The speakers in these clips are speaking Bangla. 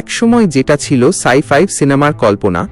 একসময় যেটা ছিল সাই ফাইভ সিনেমার কল্পনা,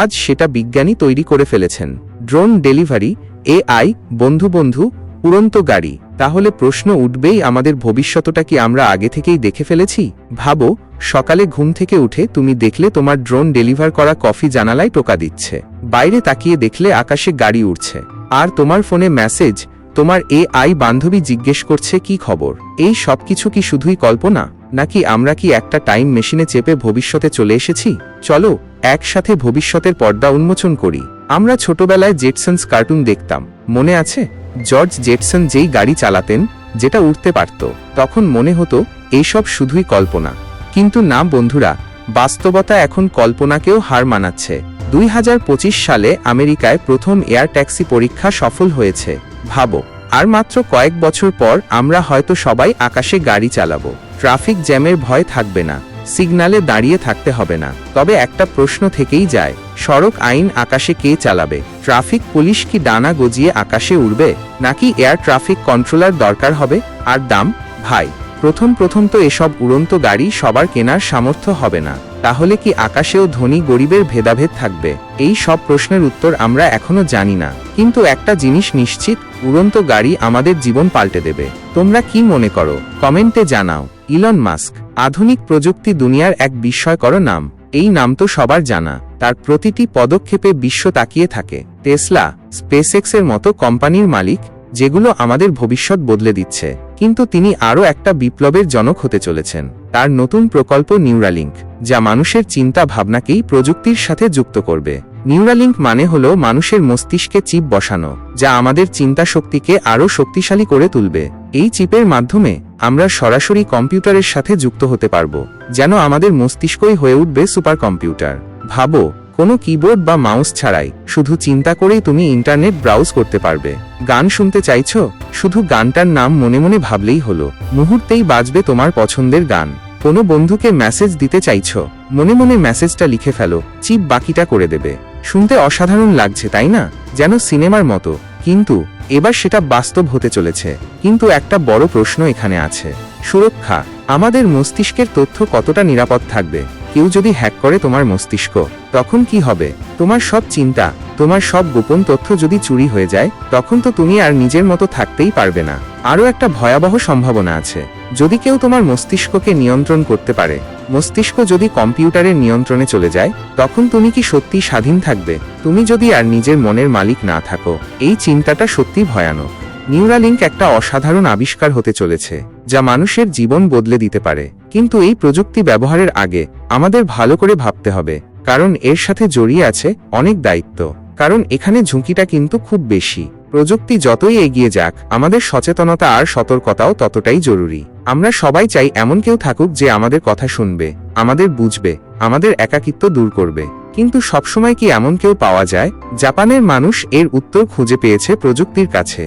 আজ সেটা বিজ্ঞানী তৈরি করে ফেলেছেন। ড্রোন ডেলিভারি, এআই বন্ধু বন্ধু উড়ন্ত গাড়ি। তাহলে প্রশ্ন উঠবেই আমাদের ভবিষ্যতটা কি আমরা আগে থেকেই দেখে ফেলেছি? ভাবো, সকালে ঘুম থেকে উঠে তুমি দেখলে তোমার ড্রোন ডেলিভার করা কফি জানালায় টোকা দিচ্ছে। বাইরে তাকিয়ে দেখলে আকাশে গাড়ি উড়ছে। আর তোমার ফোনে মেসেজ, তোমার এআই বান্ধবী জিজ্ঞেস করছে কি খবর? এই সব কিছু কি শুধুই কল্পনা? নাকি আমরা কি একটা টাইম মেশিনে চেপে ভবিষ্যতে চলে এসেছি? চলো, একসাথে ভবিষ্যতের পর্দা উন্মোচন করি। আমরা ছোটবেলায় জেটসন্স কার্টুন দেখতাম। মনে আছে? জর্জ জেটসন যেই গাড়ি চালাতেন, যেটা উঠতে পারত, তখন মনে হতো এইসব শুধুই কল্পনা। কিন্তু না বন্ধুরা, বাস্তবতা এখন কল্পনাকেও হার মানাচ্ছে। দুই হাজার পঁচিশ সালে আমেরিকায় প্রথম এয়ার ট্যাক্সি পরীক্ষা সফল হয়েছে। ভাবো, আর মাত্র কয়েক বছর পর আমরা হয়তো সবাই আকাশে গাড়ি চালাবো। ট্রাফিক জ্যামের ভয় থাকবে না, সিগনালে দাঁড়িয়ে থাকতে হবে না। তবে একটা প্রশ্ন থেকেই যায়, সড়ক আইন আকাশে কে চালাবে? ট্রাফিক পুলিশ কি ডানা গজিয়ে আকাশে উড়বে? নাকি এয়ার ট্রাফিক কন্ট্রোলার দরকার হবে? আর দাম? ভাই, প্রথম প্রথম তো এসব উড়ন্ত গাড়ি সবার কেনার সামর্থ্য হবে না। তাহলে কি আকাশেও ধনী গরিবের ভেদাভেদ থাকবে? এই সব প্রশ্নের উত্তর আমরা এখনও জানি না। কিন্তু একটা জিনিস নিশ্চিত, উড়ন্ত গাড়ি আমাদের জীবন পাল্টে দেবে। তোমরা কি মনে করো? কমেন্টে জানাও। ইলন মাস্ক, আধুনিক প্রযুক্তি দুনিয়ার এক বিস্ময়কর নাম। এই নাম তো সবার জানা। তার প্রতিটি পদক্ষেপে বিশ্ব তাকিয়ে থাকে। টেসলা, স্পেসএক্সের মতো কোম্পানির মালিক, যেগুলো আমাদের ভবিষ্যৎ বদলে দিচ্ছে। কিন্তু তিনি আরও একটা বিপ্লবের জনক হতে চলেছেন। তার নতুন প্রকল্প নিউরালিঙ্ক যা মানুষের চিন্তা ভাবনাকেই প্রযুক্তির সাথে যুক্ত করবে। নিউরালিঙ্ক মানে হলো মানুষের মস্তিষ্কে চিপ বসানো, যা আমাদের চিন্তা শক্তিকে আরও শক্তিশালী করে তুলবে। এই চিপের মাধ্যমে আমরা সরাসরি কম্পিউটারের সাথে যুক্ত হতে পারব, যেন আমাদের মস্তিষ্কই হয়ে উঠবে সুপার কম্পিউটার ভাবো, কোনো কিবোর্ড বা মাউস ছাড়াই শুধু চিন্তা করেই তুমি ইন্টারনেট ব্রাউজ করতে পারবে। গান শুনতে চাইছ? শুধু গানটার নাম মনে মনে ভাবলেই হলো, মুহূর্তেই বাজবে তোমার পছন্দের গান। কোনো বন্ধুকে মেসেজ দিতে চাইছ? মনে মনে মেসেজটা লিখে ফেলো, চিপ বাকিটা করে দেবে। শুনতে অসাধারণ লাগছে, তাই না? যেন সিনেমার মতো। কিন্তু এবার সেটা বাস্তব হতে চলেছে। কিন্তু একটা বড় প্রশ্ন এখানে আছে। সুরক্ষা, আমাদের মস্তিষ্কের তথ্য কতটা নিরাপদ থাকবে? কেউ যদি হ্যাক করে তোমার মস্তিষ্ক, তখন কি হবে? তোমার সব চিন্তা, তোমার সব গোপন তথ্য যদি চুরি হয়ে যায়, তখন তো তুমি আর নিজের মতো থাকতেই পারবে না। আরও একটা ভয়াবহ সম্ভাবনা আছে। যদি কেউ তোমার মস্তিষ্ককে নিয়ন্ত্রণ করতে পারে মস্তিষ্ক যদি কম্পিউটারের নিয়ন্ত্রণে চলে যায়, তখন তুমি কি সত্যি স্বাধীন থাকবে? তুমি যদি আর নিজের মনের মালিক না থাকো, এই চিন্তাটা সত্যি ভয়ানক। নিউরালিঙ্ক একটা অসাধারণ আবিষ্কার হতে চলেছে, যা মানুষের জীবন বদলে দিতে পারে। কিন্তু এই প্রযুক্তি ব্যবহারের আগে, আমাদের ভালো করে ভাবতে হবে, কারণ এর সাথে জড়িয়ে আছে অনেক দায়িত্ব। কারণ এখানে ঝুঁকিটা কিন্তু খুব বেশি। প্রযুক্তি যতই এগিয়ে যাক, আমাদের সচেতনতা আর সতর্কতাও ততটাই জরুরি। আমরা সবাই চাই এমন কেউ থাকুক যে আমাদের কথা শুনবে, আমাদের বুঝবে, আমাদের একাকিত্ব দূর করবে। কিন্তু সবসময় কি এমন কেউ পাওয়া যায়? জাপানের মানুষ এর উত্তর খুঁজে পেয়েছে প্রযুক্তির কাছে।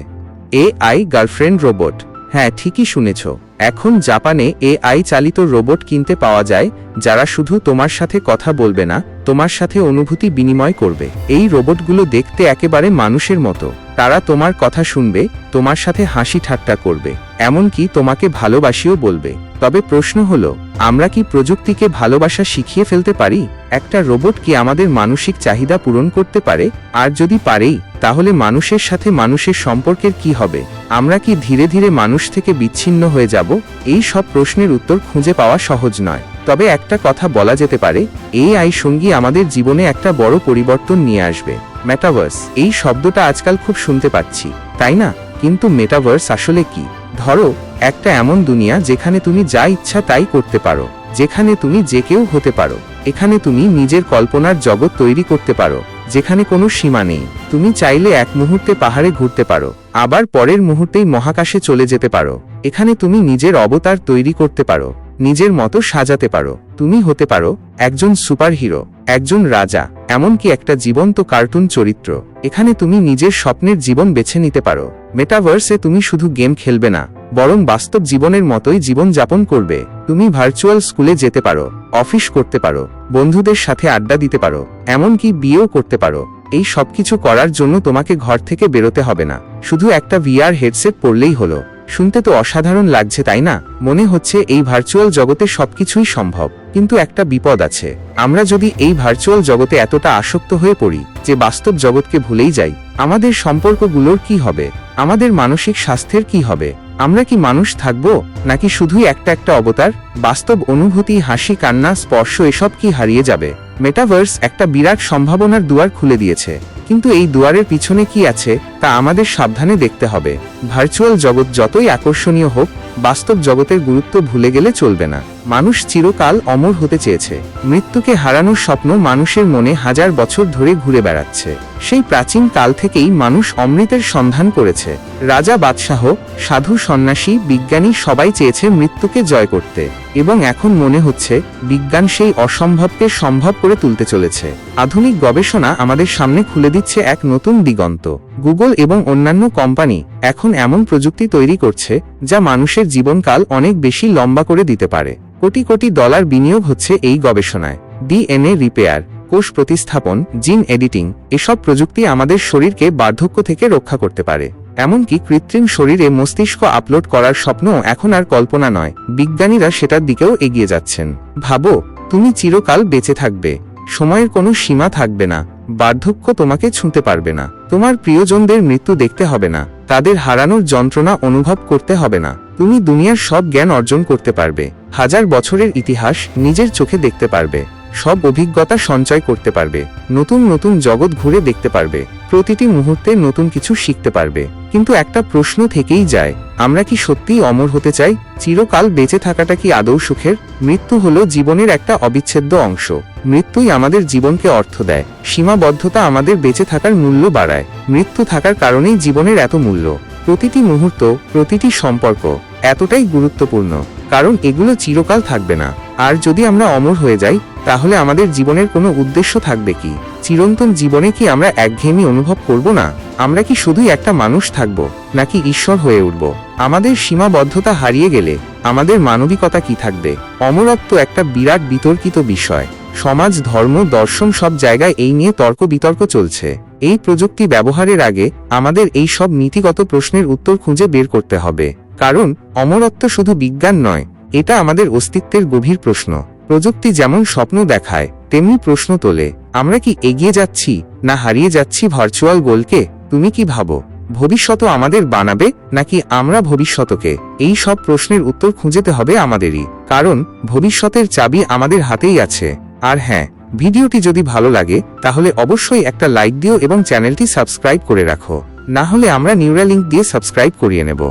AI girlfriend robot. হ্যাঁ ঠিকই শুনেছ। এখন জাপানে এআই চালিত রোবট কিনতে পাওয়া যায়, যারা শুধু তোমার সাথে কথা বলবে না, তোমার সাথে অনুভূতি বিনিময় করবে। এই রোবটগুলো দেখতে একেবারে মানুষের মতো। তারা তোমার কথা শুনবে, তোমার সাথে হাসি ঠাট্টা করবে। এমনকি তোমাকে ভালোবাসিও বলবে। তবে প্রশ্ন হলো, আমরা কি প্রযুক্তিকে ভালোবাসা শিখিয়ে ফেলতে পারি? একটা রোবট কি আমাদের মানসিক চাহিদা পূরণ করতে পারে? আর যদি পারেই, তাহলে মানুষের সাথে মানুষের সম্পর্কের কি হবে? আমরা কি ধীরে ধীরে মানুষ থেকে বিচ্ছিন্ন হয়ে যাব? এই সব প্রশ্নের উত্তর খুঁজে পাওয়া সহজ নয়। তবে একটা কথা বলা যেতে পারে এই আই সঙ্গী আমাদের জীবনে একটা বড় পরিবর্তন নিয়ে আসবে। মেটাভার্স এই শব্দটা আজকাল খুব শুনতে পাচ্ছি, তাই না? কিন্তু মেটাভার্স আসলে কি? ধরো, একটা এমন দুনিয়া যেখানে তুমি যা ইচ্ছা তাই করতে পারো, যেখানে তুমি যে কেউ হতে পারো, এখানে তুমি নিজের কল্পনার জগৎ তৈরি করতে পারো, যেখানে কোনো সীমা নেই, তুমি চাইলে এক মুহূর্তে পাহাড়ে ঘুরতে পারো, আবার পরের মুহূর্তেই মহাকাশে চলে যেতে পারো, এখানে তুমি নিজের অবতার তৈরি করতে পারো, নিজের মতো সাজাতে পারো, তুমি হতে পারো, একজন সুপারহিরো, একজন রাজা এমনকি একটা জীবন্ত কার্টুন চরিত্র। এখানে তুমি নিজের স্বপ্নের জীবন বেছে নিতে পারো। মেটাভার্সে তুমি শুধু গেম খেলবে না, বরং বাস্তব জীবনের মতোই জীবন যাপন করবে। তুমি ভার্চুয়াল স্কুলে যেতে পারো অফিস করতে পারো, বন্ধুদের সাথে আড্ডা দিতে পারো, এমনকি বিয়েও করতে পারো। এই সবকিছু করার জন্য তোমাকে ঘর থেকে বেরোতে হবে না, শুধু একটা ভিআর হেডসেট পরলেই হলো। শুনতে তো অসাধারণ লাগছে, তাই না? মনে হচ্ছে এই ভার্চুয়াল জগতে সবকিছুই সম্ভব। কিন্তু একটা বিপদ আছে। আমরা যদি এই ভার্চুয়াল জগতে এতটা আসক্ত হয়ে পড়ি যে বাস্তব জগৎকে ভুলেই যাই, আমাদের সম্পর্কগুলোর কি হবে? আমাদের মানসিক স্বাস্থ্যের কি হবে? আমরা কি মানুষ থাকব? নাকি শুধুই একটা একটা অবতার? বাস্তব অনুভূতি, হাসি, কান্না, স্পর্শ, এসব কি হারিয়ে যাবে? মেটাভার্স একটা বিরাট সম্ভাবনার দুয়ার খুলে দিয়েছে। কিন্তু এই দুয়ারের পিছনে কি আছে? তা আমাদের সাবধানে দেখতে হবে। ভার্চুয়াল জগৎ যতই আকর্ষণীয় হোক, বাস্তব জগতের গুরুত্ব ভুলে গেলে চলবে না। মানুষ চিরকাল অমর হতে চেয়েছে। মৃত্যুকে হারানোর স্বপ্ন মানুষের মনে হাজার বছর ধরে ঘুরে বেড়াচ্ছে। সেই প্রাচীন কাল থেকেই মানুষ অমৃতের সন্ধান করেছে। রাজা বাদশাহ, সাধু সন্ন্যাসী, বিজ্ঞানী সবাই চেয়েছে মৃত্যুকে জয় করতে। এবং এখন মনে হচ্ছে, বিজ্ঞান সেই অসম্ভবকে সম্ভব করে তুলতে চলেছে। আধুনিক গবেষণা আমাদের সামনে খুলে দিচ্ছে এক নতুন দিগন্ত। গুগল এবং অন্যান্য কোম্পানি এখন এমন প্রযুক্তি তৈরি করছে যা মানুষের জীবনকাল অনেক বেশি লম্বা করে দিতে পারে। কোটি কোটি ডলার বিনিয়োগ হচ্ছে এই গবেষণায়। ডিএনএ রিপেয়ার, কোষ প্রতিস্থাপন, জিন এডিটিং এসব প্রযুক্তি আমাদের শরীরকে বার্ধক্য থেকে রক্ষা করতে পারে। এমনকি কৃত্রিম শরীরে মস্তিষ্ক আপলোড করার স্বপ্ন এখন আর কল্পনা নয়। বিজ্ঞানীরা সেটার দিকেও এগিয়ে যাচ্ছেন। ভাবো, তুমি চিরকাল বেঁচে থাকবে। সময়ের কোনো সীমা থাকবে না, বার্ধক্য তোমাকে ছুঁতে পারবে না, তোমার প্রিয়জনদের মৃত্যু দেখতে হবে না, তাদের হারানোর যন্ত্রণা অনুভব করতে হবে না, তুমি দুনিয়ার সব জ্ঞান অর্জন করতে পারবে, হাজার বছরের ইতিহাস নিজের চোখে দেখতে পারবে, সব অভিজ্ঞতা সঞ্চয় করতে পারবে, নতুন নতুন জগৎ ঘুরে দেখতে পারবে, প্রতিটি মুহূর্তে নতুন কিছু শিখতে পারবে, কিন্তু একটা প্রশ্ন থেকেই যায় আমরা কি সত্যিই অমর হতে চাই? চিরকাল বেঁচে থাকাটা কি আদৌ সুখের? মৃত্যু হলো জীবনের একটা অবিচ্ছেদ্য অংশ। মৃত্যুই আমাদের জীবনকে অর্থ দেয়। সীমাবদ্ধতা আমাদের বেঁচে থাকার মূল্য বাড়ায়। মৃত্যু থাকার কারণেই জীবনের এত মূল্য। প্রতিটি মুহূর্ত, প্রতিটি সম্পর্ক এতটাই গুরুত্বপূর্ণ। কারণ এগুলো চিরকাল থাকবে না। আর যদি আমরা অমর হয়ে যাই, তাহলে আমাদের জীবনের কোনো উদ্দেশ্য থাকবে কি? চিরন্তন জীবনে কি আমরা একঘেয়েমি অনুভব করব না? আমরা কি শুধুই একটা মানুষ থাকব, নাকি ঈশ্বর হয়ে উঠব? আমাদের সীমাবদ্ধতা হারিয়ে গেলে আমাদের মানবিকতা কি থাকবে? অমরত্ব একটা বিরাট বিতর্কিত বিষয়। সমাজ, ধর্ম, দর্শন সব জায়গায় এই নিয়ে তর্ক বিতর্ক চলছে। এই প্রযুক্তি ব্যবহারের আগে আমাদের এই সব নীতিগত প্রশ্নের উত্তর খুঁজে বের করতে হবে। কারণ, অমরত্ব শুধু বিজ্ঞান নয়, এটা আমাদের অস্তিত্বের গভীর প্রশ্ন। প্রযুক্তি যেমন স্বপ্ন দেখায়, তেমনি প্রশ্ন তোলে, আমরা কি এগিয়ে যাচ্ছি না হারিয়ে যাচ্ছি ভার্চুয়াল গোলকে তুমি কি ভাবো? ভবিষ্যৎ আমাদের বানাবে নাকি আমরা ভবিষ্যতকে এই সব প্রশ্নের উত্তর খুঁজেতে হবে আমাদেরই, কারণ ভবিষ্যতের চাবি আমাদের হাতেই আছে। আর হ্যাঁ ভিডিওটি যদি ভালো লাগে, তাহলে অবশ্যই একটা লাইক দিও এবং চ্যানেলটি সাবস্ক্রাইব করে রাখো। না হলে আমরা নিউরালিঙ্ক দিয়ে সাবস্ক্রাইব করিয়ে নেব।